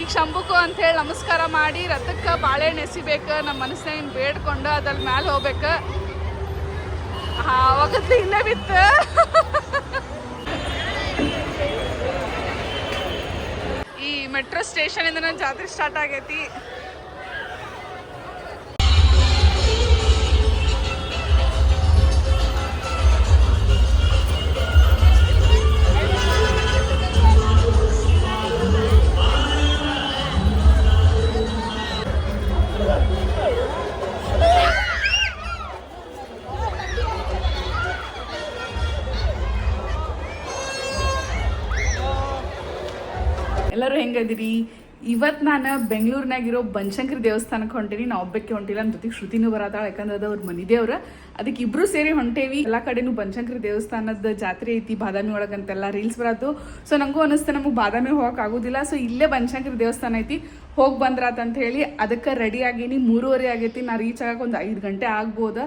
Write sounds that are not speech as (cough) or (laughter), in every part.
ಈಗ ಶಂಭುಕು ಅಂತ ಹೇಳಿ ನಮಸ್ಕಾರ ಮಾಡಿ, ರಥಕ್ಕೆ ಬಾಳೆಹಣ್ಣು ಎಸಿಬೇಕು ನಮ್ಮ ಮನಸ್ಸಿನಾಗ ಬೇಡ್ಕೊಂಡು ಅದ್ರ ಮ್ಯಾಲೆ ಹೋಗ್ಬೇಕು. ಆವಾಗ ಇನ್ನೇ ಬಿತ್ತು. ಈ ಮೆಟ್ರೋ ಸ್ಟೇಷನಿಂದ ಜಾತ್ರೆ ಸ್ಟಾರ್ಟ್ ಆಗೈತಿ. ಹೆಂಗದಿರಿ ಇವತ್ತು ನಾನು ಬೆಂಗಳೂರಿನಾಗಿರೋ ಬನಶಂಕರಿ ದೇವಸ್ಥಾನಕ್ಕೆ ಹೊಂಟೇನಿ. ನಾ ಒಬ್ಬಕ್ಕೆ ಹೊಂಟಿಲ್ಲ ನನ್ನ ಜೊತೆಗೆ ಶ್ರುತಿನೂ ಬರತಾಳ ಯಾಕಂದ್ರೆ ಅದು ಅವ್ರ ಮನಿ ದೇವ್ರ ಅದಕ್ಕೆ ಇಬ್ರು ಸೇರಿ ಹೊಂಟೇವಿ. ಎಲ್ಲ ಕಡೆನು ಬನಶಂಕರಿ ದೇವಸ್ಥಾನದ ಜಾತ್ರೆ ಐತಿ, ಬಾದಾಮಿ ಒಳಗಂತೆಲ್ಲ ರೀಲ್ಸ್ ಬರತ್ತು ಸೊ ನಂಗೂ ಅನಿಸ್ತು ನಮಗೆ ಬಾದಾಮಿ ಹೋಗಕ್ಕೆ ಆಗೋದಿಲ್ಲ. ಸೊ ಇಲ್ಲೇ ಬನಶಂಕರಿ ದೇವಸ್ಥಾನ ಐತಿ. ಹೋಗಿ ಬಂದ್ರಾತ ಅಂತ ಹೇಳಿ ಅದಕ್ಕೆ ರೆಡಿ ಆಗೀನಿ. ಮೂರುವರೆ ಆಗೈತಿ. ನಾ ರೀಚ್ ಆಗಕ್ಕೆ ಒಂದು ಐದು ಗಂಟೆ ಆಗ್ಬೋದ.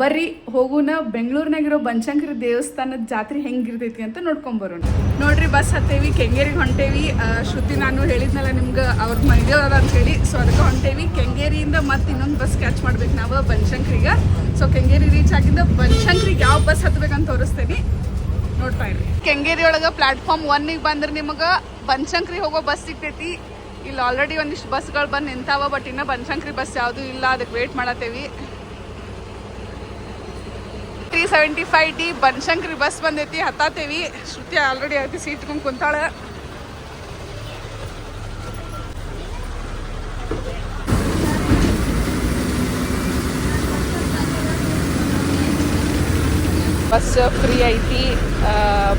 ಬರ್ರಿ ಹೋಗೋಣ ಬೆಂಗಳೂರಿನಾಗಿರೋ ಬನಶಂಕರಿ ದೇವಸ್ಥಾನದ ಜಾತ್ರೆ ಹೆಂಗಿರ್ತೈತಿ ಅಂತ ನೋಡ್ಕೊಂಡ್ ಬರೋಣ. ನೋಡ್ರಿ, ಬಸ್ ಹತ್ತೇವಿ, ಕೆಂಗೇರಿಗೆ ಹೊಂಟೇವಿ. ಶ್ರುತಿ ನಾನು ಹೇಳಿದ್ನಲ್ಲ ನಿಮ್ಗೆ, ಅವ್ರ ಮನೆದೇವ್ರ ಅಂತ ಹೇಳಿ. ಸೊ ಅದಕ್ಕೆ ಹೊಂಟೇವಿ. ಕೆಂಗೇರಿಯಿಂದ ಮತ್ತೆ ಇನ್ನೊಂದು ಬಸ್ ಕ್ಯಾಚ್ ಮಾಡ್ಬೇಕು ನಾವು ಬನಶಂಕರಿಗೆ ಸೊ ಕೆಂಗೇರಿ ರೀಚ್ ಆಗಿದ್ದ ಬನಶಂಕರಿಗೆ ಯಾವ ಬಸ್ ಹತ್ಬೇಕಂತ ತೋರಿಸ್ತೇನೆ. ನೋಡ್ತಾ ಇರಿ ಕೆಂಗೇರಿ ಒಳಗೆ ಪ್ಲಾಟ್ಫಾರ್ಮ್ ಒನ್ನಿಗೆ ಬಂದ್ರೆ ನಿಮಗೆ ಬನಶಂಕರಿ ಹೋಗೋ ಬಸ್ ಸಿಗ್ತೈತಿ. ಇಲ್ಲಿ ಆಲ್ರೆಡಿ ಒಂದಿಷ್ಟು ಬಸ್ಗಳು ಬಂದು ನಿಂತಾವ ಬಟ್ ಇನ್ನು ಬನಶಂಕರಿ ಬಸ್ ಯಾವುದು ಇಲ್ಲ. ಅದಕ್ಕೆ wait ಮಾಡತ್ತೇವಿ. Three seventy five T Banashankari bus ಬಂದೈತಿ, ಹತ್ತಾತೇವಿ. ಶ್ರುತಿ ಆಲ್ರೆಡಿ ಐತಿ ಸೀಟ್ ಕುಂತಾಳ. ಬಸ್ ಫ್ರೀ ಐತಿ.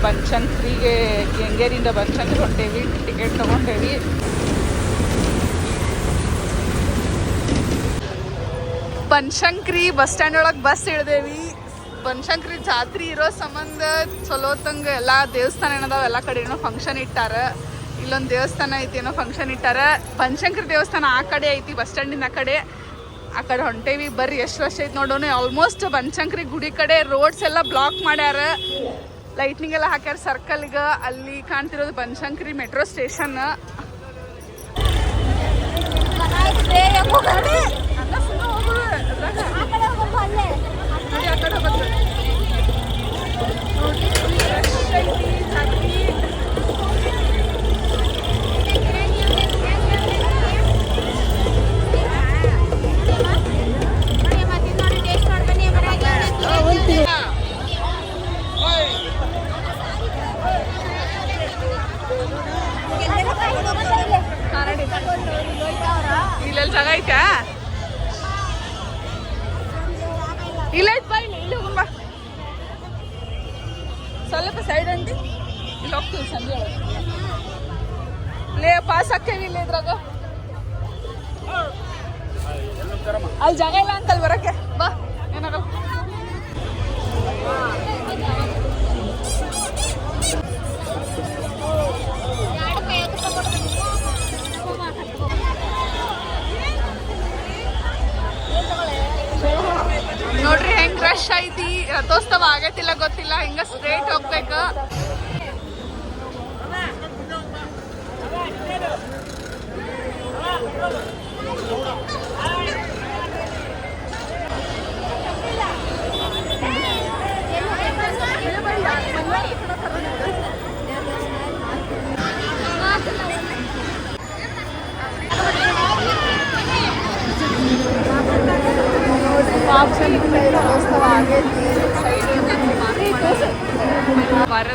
ಬನಶಂಕರಿಗೆ ಕೆಂಗೇರಿಯಿಂದ ಬನಶಂಕರಿ ಹೊಂಟೇವಿ ಟಿಕೆಟ್ ತಗೊಂಡೇವಿ. ಬನಶಂಕರಿ ಬಸ್ ಸ್ಟ್ಯಾಂಡ್ ಒಳಗೆ ಬಸ್ ಇಳ್ದೇವಿ. ಬನಶಂಕರಿ ಜಾತ್ರೆ ಇರೋ ಸಂಬಂಧ ಚಲೋತಂಗ ಎಲ್ಲ ದೇವಸ್ಥಾನ ಏನದಾವ ಎಲ್ಲ ಕಡೆ ಏನೋ ಫಂಕ್ಷನ್ ಇಟ್ಟಾರ. ಇಲ್ಲೊಂದು ದೇವಸ್ಥಾನ ಐತಿ ಏನೋ ಫಂಕ್ಷನ್ ಇಟ್ಟಾರ. ಬನಶಂಕರಿ ದೇವಸ್ಥಾನ ಆ ಕಡೆ ಐತಿ ಬಸ್ ಸ್ಟ್ಯಾಂಡಿನ ಆ ಕಡೆ. ಆ ಕಡೆ ಹೊಂಟೇವಿ ಬರ್ರಿ ಎಷ್ಟು ವರ್ಷ ಐತಿ ನೋಡೋಣ ಆಲ್ಮೋಸ್ಟ್ ಬನಶಂಕರಿ ಗುಡಿ ಕಡೆ ರೋಡ್ಸ್ ಎಲ್ಲ ಬ್ಲಾಕ್ ಮಾಡ್ಯಾರ. ಲೈಟ್ನಿಂಗ್ ಎಲ್ಲ ಹಾಕ್ಯಾರ ಸರ್ಕಲ್ಗೆ ಅಲ್ಲಿ ಕಾಣ್ತಿರೋದು ಬನಶಂಕರಿ ಮೆಟ್ರೋ ಸ್ಟೇಷನ್ ಜಾಗ ಐತಾ ಇಲ್ಲ ಐತ್ ಇಲ್ಲಿ ಇಲ್ಲಿ ಸ್ವಲ್ಪ ಸೈಡ್ ಅಂಟಿ. ಇಲ್ಲಿ ಹೋಗ್ತೀವಿ ಸಂಜೆ ಲೇ ಪಾಸ್ ಹಾಕೇವಿ ಇಲ್ಲಿ ಇದ್ರಾಗ. ಅಲ್ಲಿ ಜಾಗ ಇಲ್ಲ ಅಂತಲ್ಲಿ ಬರಕ್ಕೆ. ಬಾ ಏನಾಗಲ್ಲ ರಥೋತ್ಸವ ಆಗೈತಿಲ್ಲ ಗೊತ್ತಿಲ್ಲ ಹಿಂಗ ಸ್ಟ್ರೇಟ್ ಹೋಗ್ಬೇಕು ರಥೋತ್ಸವ ಆಗೈತಿ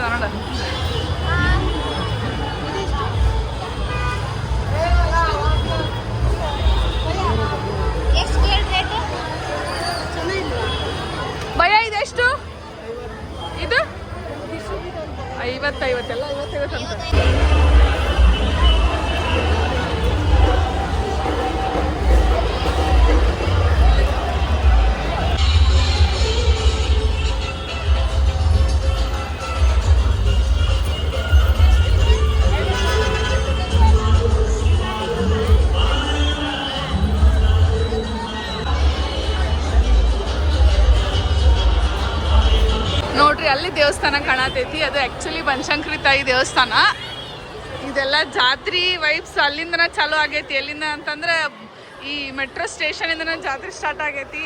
ನೋಡ ಭಯ ಇದೆಷ್ಟು ಇದು? ಐವತ್ತೈವತ್ತೆಲ್ಲ ಐವತ್ತೈವತ್ತು ಅಂತ. ದೇವಸ್ಥಾನ ಕಾಣತೈತಿ. ಅದು ಆ್ಯಕ್ಚುಲಿ ಬನಶಂಕರಿ ತಾಯಿ ದೇವಸ್ಥಾನ. ಇದೆಲ್ಲ ಜಾತ್ರಿ ವೈಬ್ಸ್ ಅಲ್ಲಿಂದನ ಚಾಲೂ ಆಗೈತಿ. ಎಲ್ಲಿಂದ ಅಂತಂದ್ರೆ ಈ ಮೆಟ್ರೋ ಸ್ಟೇಷನ್ ಇಂದನ ಜಾತ್ರೆ ಸ್ಟಾರ್ಟ್ ಆಗೈತಿ.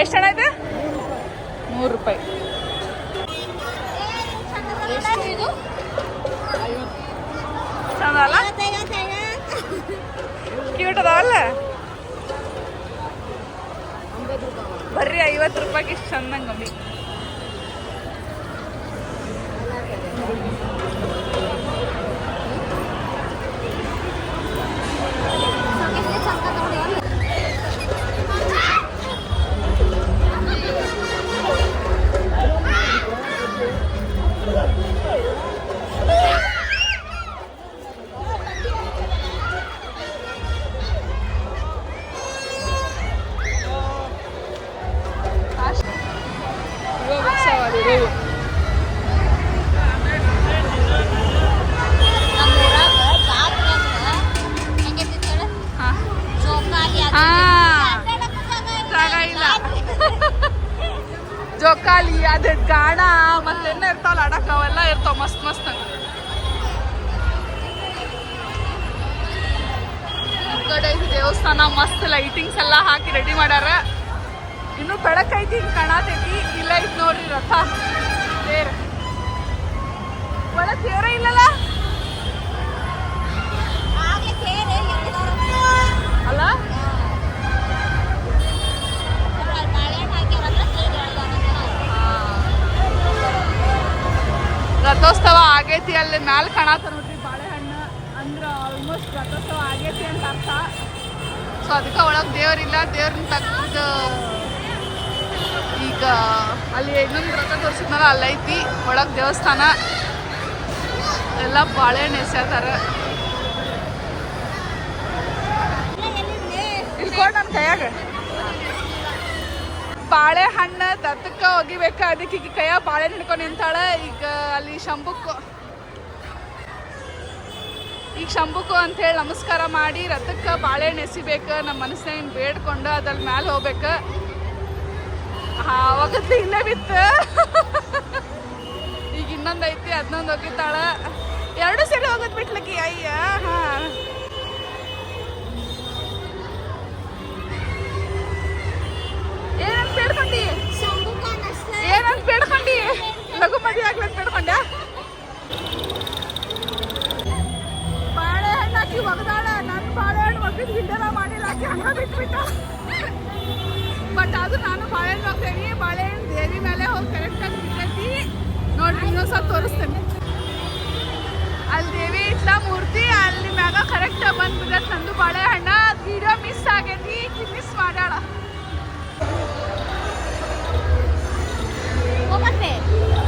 ಎಷ್ಟು ಹಣ ಇದೆ? ನೂರು ರೂಪಾಯಿ. ಚಂದ ಅಲ್ಲ? ಕ್ಯೂಟ್ ಅದಾವಲ್ಲ ಬರ್ರಿ ಐವತ್ತು ರೂಪಾಯಿಗೆ ಇಷ್ಟು ಚಂದಂಗೆ ಜೋಕಾಲಿ ಅದೇ ಮತ್ತೆ ಎಣ್ಣೆ ಇರ್ತಾವಲ್ಲ ಆಡಕ್ ಅವೆಲ್ಲ ಇರ್ತಾವ, ಮಸ್ತ್ ಮಸ್ತ್. ಕಡೆ ದೇವಸ್ಥಾನ, ಮಸ್ತ್ ಲೈಟಿಂಗ್ಸ್ ಎಲ್ಲ ಹಾಕಿ ರೆಡಿ ಮಾಡ್ಯಾರ. ಇನ್ನು ಬೆಳಕೈತಿ ಹಿಂಗೆ ಕಾಣತೈತಿ ಇಲ್ಲ ಐತಿ ನೋಡ್ರಿ ರಥ. ತೇರ್ ಒಳಗ್ ತೇರೇ ಇಲ್ಲಲ್ಲ? ರಥೋತ್ಸವ ಆಗೈತಿ ಅಲ್ಲಿ ಮ್ಯಾಲ ಕಾಣತ್ತ ನೋಡ್ರಿ ಬಾಳೆಹಣ್ಣು. ಅಂದ್ರ ಆಲ್ಮೋಸ್ಟ್ ರಥೋತ್ಸವ ಆಗೈತಿ ಅಂತ ಅರ್ಥ. ಸೊ ಅದಕ್ಕೆ ಒಳಗೆ ದೇವ್ರಿಲ್ಲ ದೇವ್ರನ್ನ ತಕ್ಕದ ಈಗ ಅಲ್ಲಿ ಇನ್ನೊಂದು ರಥ ತೋರಿಸಿದ್ನಲ್ಲ ಅಲ್ಲೈತಿ ಒಳಗೆ ದೇವಸ್ಥಾನ. ಎಲ್ಲ ಬಾಳೆಹಣ್ಣು ಎಸೆತಾರ ಇಲ್ಲಿ ಕೊಡ್ ನನ್ನ ಕೈಯಾಗ. ಬಾಳೆಹಣ್ಣು ದತ್ತಕ್ಕ ಒಗಿಬೇಕ? ಅದಕ್ಕೆ ಈಗ ಕೈಯ ಬಾಳೆ ಹಿಡ್ಕೊಂಡು ನಿಂತಾಳ. ಈಗ ಅಲ್ಲಿ ಶಂಭುಕ್ಕು ಈಗ ಶಂಭುಕು ಅಂತ ಹೇಳಿ ನಮಸ್ಕಾರ ಮಾಡಿ, ರಥಕ್ಕೆ ಬಾಳೆಹಣ್ಣು ಎಸಿಬೇಕು ನಮ್ಮ ಮನಸ್ಸಿನ ಬೇಡ್ಕೊಂಡು ಅದ್ರ ಮ್ಯಾಲೆ ಹೋಗ್ಬೇಕು. ಆವಾಗ ಇಲ್ಲೇ ಬಿತ್ತು. ಈಗ ಇನ್ನೊಂದು ಐತಿ ಅದನ್ನೊಂದು ಹೋಗಿತ್ತಾಳ ಎರಡು ಸರಿ ಹೋಗೋದ್ ಬಿಟ್ಲಕ್ಕಿ ಅಯ್ಯ. ಹಾ. ಬೇಡ್ಕೊಂಡಿ ಲಘು ಮದುವೆ ಆಗ್ಲಂತ ಬೇಡ್ಕೊಂಡ ಬಾಳೆಹಣ್ಣು ಹಾಕಿ ಒಗದಾಳ ನನ್ನ ಬಾಳೆಹಣ್ಣು ಒಗ್ಗಿದ್ ಹಿಂದೆಲ್ಲ ಮಾಡಿಲ್ಲ ಹಾಕಿ ಹಂಗ ಬಿಟ್ಬಿಟ್ಟ. ಬಟ್ ಅದು ನಾನು ಬಾಳೆಹಣ್ಣು ಹೋಗ್ತೇನೆ ಬಾಳೆಹಣ್ಣು ದೇವಿ ಮೇಲೆ ಹೋಗಿ ಕರೆಕ್ಟಾಗಿ ಬಿಟ್ಟೈತಿ ನೋಡ್ರಿ ಇನ್ನೊಂದ್ಸಲ ತೋರಿಸ್ತೇನೆ. ಅಲ್ಲಿ ದೇವಿ ಇಟ್ಲ ಮೂರ್ತಿ, ಅಲ್ಲಿ ಮ್ಯಾಗ ಕರೆಕ್ಟಾಗಿ ಬಂದ್ ಬಿಡತ್ ನಂದು ಬಾಳೆಹಣ್ಣ. ವಿಡಿಯೋ ಮಿಸ್ ಆಗೈತಿ ಮಿಸ್ ಮಾಡ್ಯಾಳ.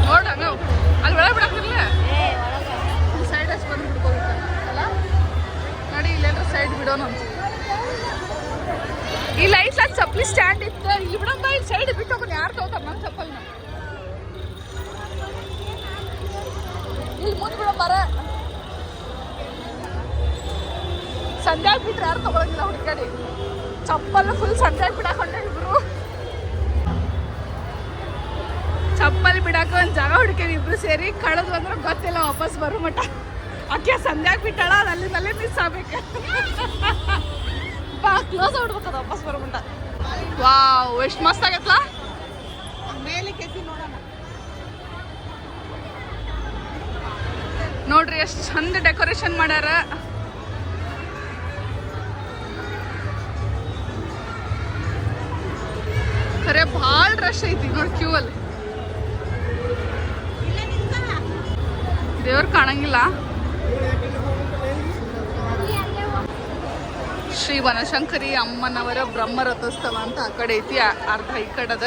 ನೋಡ ನಾವು ಅಲ್ಲಿ ಒಳಗೆ ಬಿಡಕ್ಕಿಲ್ಲ ಸೈಡ್ ಅಷ್ಟು ಬಂದು ಬಿಡ್ಕೋಬೇಕು ಅಲ್ಲ ನೋಡಿ ಇಲ್ಲೆಲ್ಲ ಸೈಡ್ ಬಿಡೋಣ ಅಂತ ಈ ಲೈಟ್ ಅಲ್ಲಿ ಚಪ್ಪಲಿ ಸ್ಟ್ಯಾಂಡ್ ಇತ್ತು ಇಲ್ಲಿ ಬಿಡಂಬ ಇಲ್ಲಿ ಸೈಡ್ ಬಿಟ್ಟು ಹೋಗೋಣ ಯಾರು ತಗೋತಾರ ನನ್ನ ಚಪ್ಪಲ್ನ ಇಲ್ಲಿ ಮುಂದೆ ಬಿಡೋ ಮರ ಸಂಧ್ಯಾಗ ಬಿಟ್ರೆ ಯಾರು ತಗೊಳಂಗಿಲ್ಲ ಹುಡ್ಕಡಿ ಚಪ್ಪಲ್ ಫುಲ್ ಸಂಧ್ಯಾಗ ಚಪ್ಪಲ್ ಬಿಡಕ್ಕೆ ಒಂದು ಜಾಗ ಹುಡುಕೇವಿ ಇಬ್ರು ಸೇರಿ. ಕಳೆದು ಅಂದ್ರೆ ಗೊತ್ತಿಲ್ಲ, ವಾಪಸ್ ಬರೋ ಮಟ್ಟ. ಅಕ್ಕಿ ಸಂಧ್ಯಾಗ ಬಿಟ್ಟಾಳ ಅಲ್ಲಿ ಮಿಸ್ ಆಗ್ಬೇಕು. ಬಾ ಕ್ಲೋಸ್ ಹುಡ್ಬೇಕದ ವಾಪಸ್ ಬರೋ ಮಟ್ಟ. ವಾವ್, ಎಷ್ಟು ಮಸ್ತ್ ಆಗತ್ತಲ್ಲ ಮೇಲೆ ಕೆತ್ತಿ ನೋಡೋಣ ನೋಡ್ರಿ, ಎಷ್ಟು ಚಂದ ಡೆಕೋರೇಷನ್ ಮಾಡ್ಯಾರ. ಖರೆ ಭಾಳ ರಶ್ ಐತಿ ನೋಡಿ ಕ್ಯೂ ಅಲ್ಲಿ. ದೇವ್ರು ಕಾಣಂಗಿಲ್ಲ. ಶ್ರೀ ಬನಶಂಕರಿ ಅಮ್ಮನವರ ಬ್ರಹ್ಮ ರಥೋತ್ಸವ ಅಂತ ಆ ಕಡೆ ಐತಿ ಅರ್ಧ ಈ ಕಡೆದ.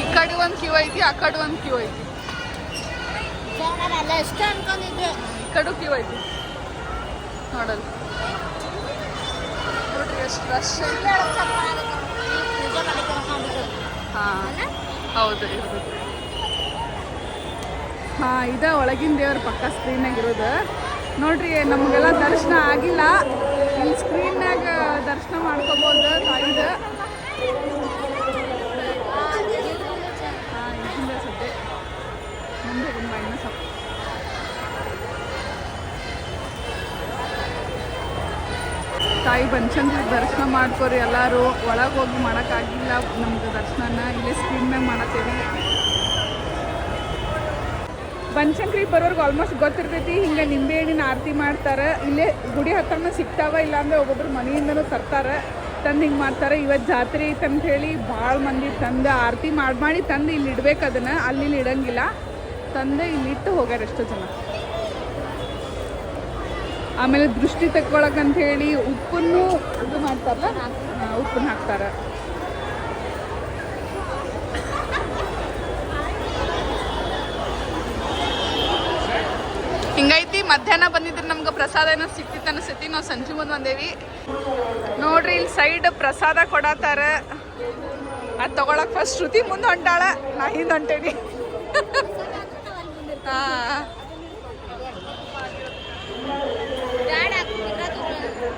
ಈ ಕಡೆ ಒಂದು ಕ್ಯೂ ಐತಿ, ಆ ಕಡೆ ಒಂದು ಕ್ಯೂ ಐತಿ. ಈ ಕಡೆ ಕ್ಯೂ ಐತಿ. ನೋಡಲ್. ನೋಡ್ರಿ ಎಷ್ಟು ರಶ್ ಪೂಜೆ ಹೌದು, ಇರ್ಬೇಕು. ಹಾಂ, ಇದ, ಒಳಗಿನ ದೇವ್ರ ಪಕ್ಕ ಸ್ಕ್ರೀನಾಗಿರೋದು ನೋಡ್ರಿ, ನಮಗೆಲ್ಲ ದರ್ಶನ ಆಗಿಲ್ಲ. ಇಲ್ಲಿ ಸ್ಕ್ರೀನ್ನಾಗ ದರ್ಶನ ಮಾಡ್ಕೋಬೋದು ತಾಯಿದು ತಾಯಿ ಬಂಚಂದ್ರ ದರ್ಶನ ಮಾಡ್ಕೋರಿ ಎಲ್ಲರೂ. ಒಳಗೆ ಹೋಗಿ ಮಾಡೋಕ್ಕಾಗಿಲ್ಲ ನಮ್ಗೆ ದರ್ಶನನ. ಇಲ್ಲೇ ಮ್ಯಾಗ ಮಾಡತ್ತೇವಿ. ಬನಶಂಕರಿ ಬರೋರ್ಗೆ ಆಲ್ಮೋಸ್ಟ್ ಗೊತ್ತಿರ್ತೈತಿ, ಹಿಂಗೆ ನಿಂಬೆಹಣ್ಣಿನ ಆರತಿ ಮಾಡ್ತಾರೆ. ಇಲ್ಲೇ ಗುಡಿ ಹತ್ತಿರನೂ ಸಿಗ್ತಾವ, ಇಲ್ಲಾಂದ್ರೆ ಒಬ್ಬೊಬ್ರು ಮನೆಯಿಂದನೂ ತರ್ತಾರೆ. ತಂದು ಹಿಂಗೆ ಮಾಡ್ತಾರೆ. ಇವತ್ತು ಜಾತ್ರೆ ಐತೆ ಅಂತ ಹೇಳಿ ಭಾಳ ಮಂದಿ ತಂದು ಆರತಿ ಮಾಡಿ ಮಾಡಿ ತಂದು ಇಲ್ಲಿ ಇಡ್ಬೇಕು ಅದನ್ನು. ಅಲ್ಲಿ ಇಲ್ಲಿ ಇಡಂಗಿಲ್ಲ. ತಂದು ಇಲ್ಲಿ ಇಟ್ಟು ಹೋಗ್ಯಾರ ಎಷ್ಟೋ ಜನ. ಆಮೇಲೆ ದೃಷ್ಟಿ ತಕ್ಕೊಳಕಂತ ಹೇಳಿ ಉಪ್ಪನ್ನು ಇದು ಮಾಡ್ತಾರಲ್ಲ ಉಪ್ಪನ್ನ ಹಾಕ್ತಾರೆ. ಮಧ್ಯಾಹ್ನ ಬಂದಿದ್ರೆ ನಮ್ಗೆ ಪ್ರಸಾದ ಏನೋ ಸಿಕ್ತಿತ್ತು ಅನಿಸ್ತೈತಿ. ನಾವು ಸಂಜೆ ಮುಂದೆ ಬಂದೇವಿ. ನೋಡ್ರಿ ಇಲ್ಲಿ ಸೈಡ್ ಪ್ರಸಾದ ಕೊಡತ್ತಾರ ಅದು ತಗೊಳಕ್ ಫಸ್ಟ್ ಶ್ರುತಿ ಮುಂದೆ ಹೊಂಟಾಳ. ನಾ ಹಿಂದೆ ಹೊಂಟೇನಿ. (laughs)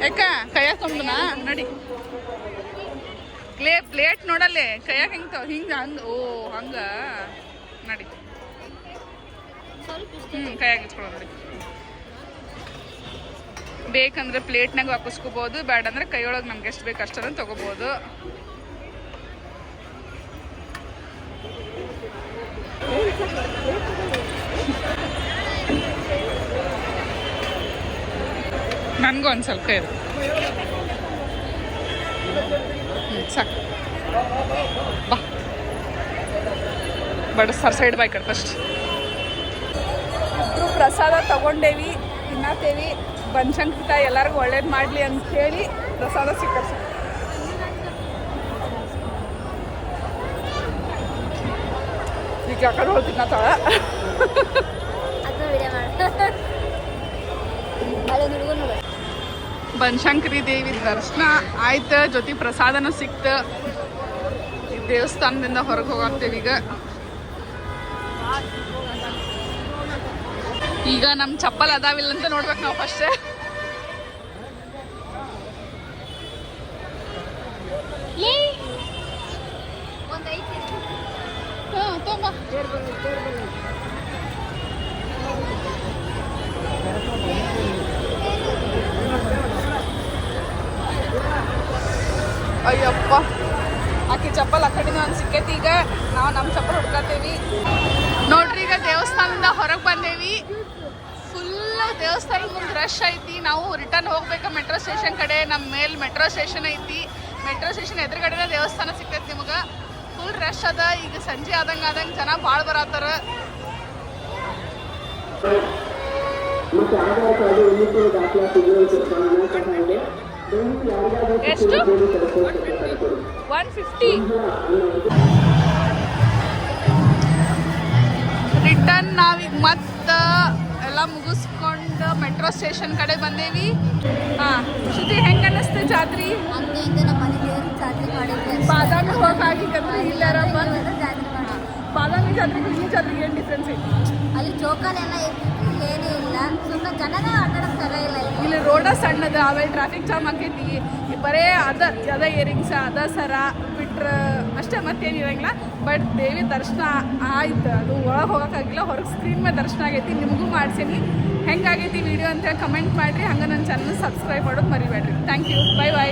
ಯಾಕ ಕೈಯಾಗ ತೊಂಬನಾ? ನಡಿ. ಪ್ಲೇ ಪ್ಲೇಟ್ ನೋಡಲ್ಲೇ. ಕೈಯಾಗ ಹೆಂಗ್ ಹಿಂಗ ಹಂಗ ಓ ಹಂಗ. ನಡಿ. ಹ್ಞೂ ಕೈಯಾಗ ಇಟ್ಕೊಳ್ಳೋ ನೋಡಿ. ಬೇಕಂದ್ರೆ ಪ್ಲೇಟ್ನಾಗ ಹಾಕಿಸ್ಕೋಬೋದು ಬೇಡ ಅಂದ್ರೆ ಕೈಯೊಳಗೆ ನಮ್ಗೆ ಎಷ್ಟು ಬೇಕು ಅಷ್ಟನ್ನು ತಗೋಬೋದು. ನನಗೂ ಒಂದು ಸ್ವಲ್ಪ ಇದೆ ಸಾಕು. ಬಾ. ಬಡ, ಸರ್ ಸೈಡ್ ಬಾಯ್ ಫಸ್ಟ್ ಪ್ರಸಾದ ತಗೊಂಡೇವಿ ತಿನ್ನತೇವಿ ಬನಶಂಕರಿತ ಎಲ್ಲರಿಗೂ ಒಳ್ಳೇದು ಮಾಡಲಿ ಹೇಳಿ ಪ್ರಸಾದ ಸ್ವೀಕರಿಸ. ಈಗ ಯಾಕಂದ್ರೆ ಹೋಗಿ ತಿನ್ನತ್ತಾಳ ಬನಶಂಕರಿ ದೇವಿ ದರ್ಶನ ಆಯ್ತು, ಜೊತೆ ಪ್ರಸಾದನೂ ಸಿಕ್ತು. ದೇವಸ್ಥಾನದಿಂದ ಹೊರಗೆ ಹೋಗಾಕ್ತೇವೆ ಈಗ. ಈಗ ನಮ್ಮ ಚಪ್ಪಲ್ ಅದಾವಿಲ್ಲ ಅಂತ ನೋಡ್ಬೇಕು ನಾವು ಫಸ್ಟ್ ಅಯ್ಯಪ್ಪ. ಆಕೆ ಚಪ್ಪಲ್ ಆ ಕಡೆಯಿಂದ ಒಂದು ಸಿಕ್ಕೈತಿ ಈಗ. ನಾವು ನಮ್ಮ ಚಪ್ಪಲ್ ಹುಡ್ಕತ್ತೇವಿ ನೋಡ್ರಿ ಈಗ ದೇವಸ್ಥಾನದಿಂದ ಹೊರಗೆ ಬಂದೇವಿ. ದೇವಸ್ಥಾನದ ಮುಂದೆ ರಶ್ ಐತಿ. ನಾವು ರಿಟರ್ನ್ ಹೋಗ್ಬೇಕು ಮೆಟ್ರೋ ಸ್ಟೇಷನ್ ಕಡೆ? ನಮ್ಮ ಮೇಲೆ ಮೆಟ್ರೋ ಸ್ಟೇಷನ್ ಐತಿ. ಮೆಟ್ರೋ ಸ್ಟೇಷನ್ ಎದುರುಗಡೆನೇ ದೇವಸ್ಥಾನ ಸಿಕ್ಕೈತಿ ನಿಮಗೆ. ಫುಲ್ ರಶ್ ಅದ. ಈಗ ಸಂಜೆ ಆದಂಗೆ ಆದಂಗೆ ಜನ ಭಾಳ ಬರತ್ತಾರ. ಎಷ್ಟು? ಒನ್ ಫಿಫ್ಟಿ ರಿಟರ್ನ್ ನಾವೀಗ ಮತ್ತೆ ಎಲ್ಲ ಮುಗಿಸ್ಕೊಂಡು ಮೆಟ್ರೋ ಸ್ಟೇಷನ್ ಕಡೆ ಬಂದೇವಿ. ಹಾಂ ಶ್ರುತಿ ಹೆಂಗೆ ಅನ್ನಿಸ್ತು ಜಾತ್ರೆ? ಹಂಗೆ ಹಿಂಗೆ ಬಾದಾಮಿ ಹೋಗಾಗಿತ್ತಂದ್ರೆ ಇಲ್ಲಾರ ಬಂದು ಬಾದಾಮಿ ಜಾತ್ರೆಗೂ ಈ ಜಾತ್ರೆಗೆ ಏನು ಡಿಫ್ರೆನ್ಸ್ ಐತಿ? ಅಲ್ಲಿ ಜೋಕಾಲೆಲ್ಲ ಏನೂ ಇಲ್ಲ. ಸುಮ್ಮನೆ ಜನನೇ ಆಟಾಡಕ್ಕೆ ಸ್ಥಳ ಇಲ್ಲ ಇಲ್ಲಿ. ರೋಡ ಸಣ್ಣದ ಆಮೇಲೆ ಟ್ರಾಫಿಕ್ ಜಾಮ್ ಆಗೈತಿ ಬರೇ ಅದ ಅದ ಏರಿಂಗ್ಸ ಅದ ಸರ ಬಿಟ್ರೆ ಅಷ್ಟೇ ಮತ್ತೇನು ಇರಂಗಿಲ್ಲ. ಬಟ್ ದೇವಿ ದರ್ಶನ ಆಯ್ತು. ಅದು ಒಳಗೆ ಹೋಗೋಕ್ಕಾಗಿಲ್ಲ ಹೊರಗೆ ಸ್ಕ್ರೀನ್ ಮೇಲೆ ದರ್ಶನ ಆಗೈತಿ. ನಿಮಗೂ ಮಾಡ್ಸೀನಿ. ಹೆಂಗಾಗೈತಿ ವಿಡಿಯೋ ಅಂತ ಕಮೆಂಟ್ ಮಾಡಿರಿ. ಹಂಗೆ ನನ್ನ ಚಾನಲ್ ಸಬ್ಸ್ಕ್ರೈಬ್ ಮಾಡೋದು ಮರಿಬೇಡ್ರಿ. Thank you bye bye